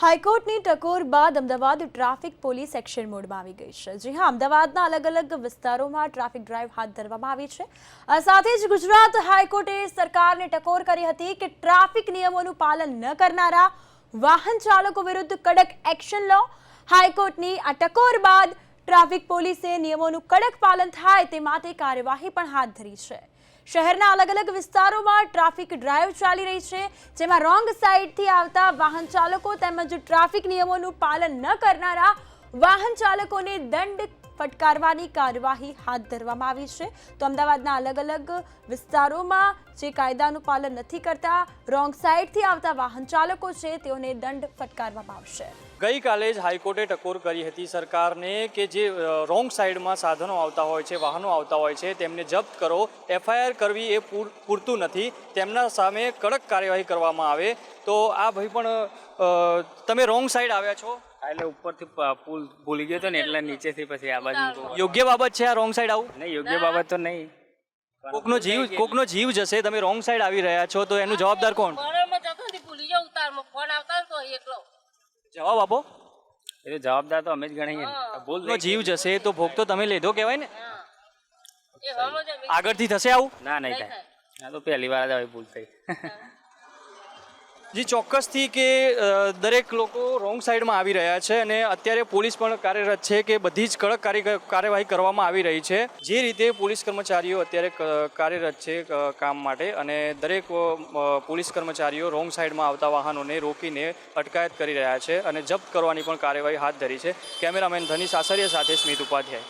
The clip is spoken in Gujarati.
હાઈકોર્ટની ટકોર બાદ અમદાવાદ ટ્રાફિક પોલીસ એક્શન મોડમાં આવી ગઈ છે. જી હા, અમદાવાદના અલગ અલગ વિસ્તારોમાં ટ્રાફિક ડ્રાઈવ હાથ ધરવામાં આવી છે. આ સાથે જ ગુજરાત હાઈકોર્ટે સરકારને ટકોર કરી હતી કે ટ્રાફિક નિયમોનું પાલન ન કરનારા વાહન ચાલકો વિરુદ્ધ કડક એક્શન લો. હાઈકોર્ટની આ ટકોર બાદ ટ્રાફિક પોલીસે નિયમોનું કડક પાલન થાય તે માટે કાર્યવાહી પણ હાથ ધરી છે. શહેરના અલગ અલગ વિસ્તારોમાં ટ્રાફિક ડ્રાઈવ ચાલી રહી છે, જેમાં રોંગ સાઈડથી આવતા વાહન ચાલકો તેમજ ટ્રાફિક નિયમોનું પાલન ન કરનારા વાહન ચાલકોને દંડ ફટકારવાની કાર્યવાહી હાથ ધરવામાં આવી છે. તો અમદાવાદના અલગ અલગ વિસ્તારોમાં જે કાયદાનું પાલન નથી કરતા, રોંગ સાઈડથી આવતા વાહન ચાલકો છે, તેઓને દંડ ફટકારવામાં આવશે. ગઈકાલે જ હાઈકોર્ટે ટકોર કરી હતી સરકારને કે જે રોંગ સાઈડમાં સાધનો આવતા હોય છે, વાહનો આવતા હોય છે, તેમને જપ્ત કરો. એફઆઈઆર કરવી એ પૂર- પૂરતું નથી. તેમના સામે કડક કાર્યવાહી કરવામાં આવે. તો આ ભાઈ પણ તમે રોંગ સાઈડ આવ્યા છો? હા, એટલે ઉપરથી પ- પુલ ભૂલી ગયો હતો ને એટલે નીચેથી પછી આ બાજુ તો- યોગ્ય બાબત છે આ રોંગ સાઈડ આવું? નહીં યોગ્ય બાબત તો નહીં. કોકનો જીવ કોકનો જીવ જશે તમે રોંગ સાઈડ આવી રહ્યા છો તો એનું જવાબદાર કોણ? બરાબર જતો નથી ભૂલી જાઉં ઉતારમાં ફોન આવતા ને તો એકલો. જવાબ આપો. એ તો જવાબદાર તો અમે જ ગણીએ ને. ભૂલ કોકનો જીવ જશે તો ભોગ તો તમે લીધો કહેવાય ને. એ આગળથી થશે આવું? ના નહીં થાય. આ તો પહેલી વાર જ આવી ભૂલ થઈ. જે, ચોક્કસથી કે દરેક લોકો રોંગ સાઈડમાં આવી રહ્યા છે અને અત્યારે પોલીસ પણ કાર્યરત છે કે બધી જ કડક કાર્ય- કાર્યવાહી કરવામાં આવી રહી છે. જે રીતે પોલીસ કર્મચારીઓ અત્યારે કાર્યરત છે કામ માટે અને દરેક પોલીસ કર્મચારીઓ રોંગ સાઈડમાં આવતા વાહનોને રોકીને અટકાયત કરી રહ્યા છે અને જપ્ત કરવાની પણ કાર્યવાહી હાથ ધરી છે. કેમેરામેન ધની સાસરિયા સાથે સ્મિત ઉપાધ્યાય.